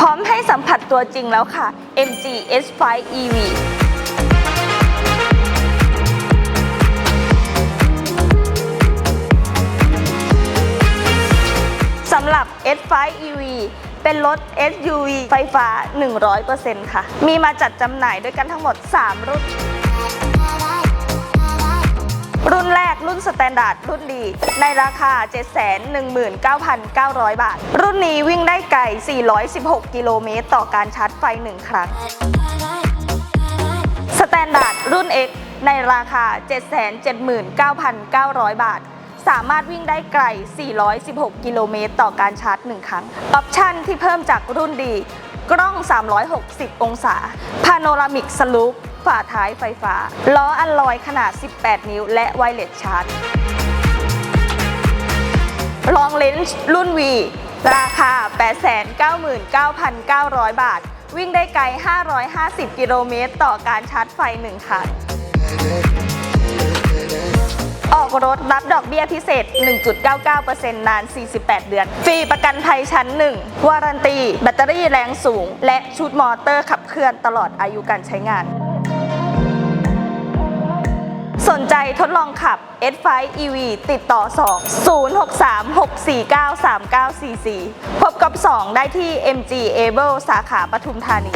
พร้อมให้สัมผัสตัวจริงแล้วค่ะ MG S5 EV สำหรับ S5 EV เป็นรถ SUV ไฟฟ้า 100%ค่ะ มีมาจัดจำหน่ายด้วยกันทั้งหมด 3 รุ่น รุ่นแรก รุ่นสแตนดาร์ดรุ่นดี ในราคา 719,900 บาท รุ่นนี้วิ่งได้ไกล 416 กิโลเมตร ต่อการชาร์จไฟ 1 ครั้ง สแตนดาร์ดรุ่น X ในราคา 779,900 บาทสามารถวิ่งได้ไกล 416 กิโลเมตร ต่อการชาร์จ 1 ครั้ง ออปชันที่เพิ่มจากรุ่นดี กล้อง 360 องศา พาโนรามิกสลูป ฝาท้ายไฟฟ้า ล้ออัลลอยขนาด 18 นิ้ว และไวเลสชาร์จลองเลนส์รุ่น V ราคา 899,900 บาท วิ่งได้ไกล 550 กิโลเมตร ต่อการชาร์จไฟ 1ครั้งออกรถรับดอกเบี้ยพิเศษ 1.99%นาน 48 เดือน ฟรีประกันภัยชั้น 1 วารันตี แบตเตอรี่แรงสูง และชุดมอเตอร์ขับเคลื่อนตลอดอายุการใช้งาน สนใจทดลองขับ S5 EV ติดต่อ 2 063 649 3944 พบกับ 2 ได้ที่ MG Able สาขาปทุมธานี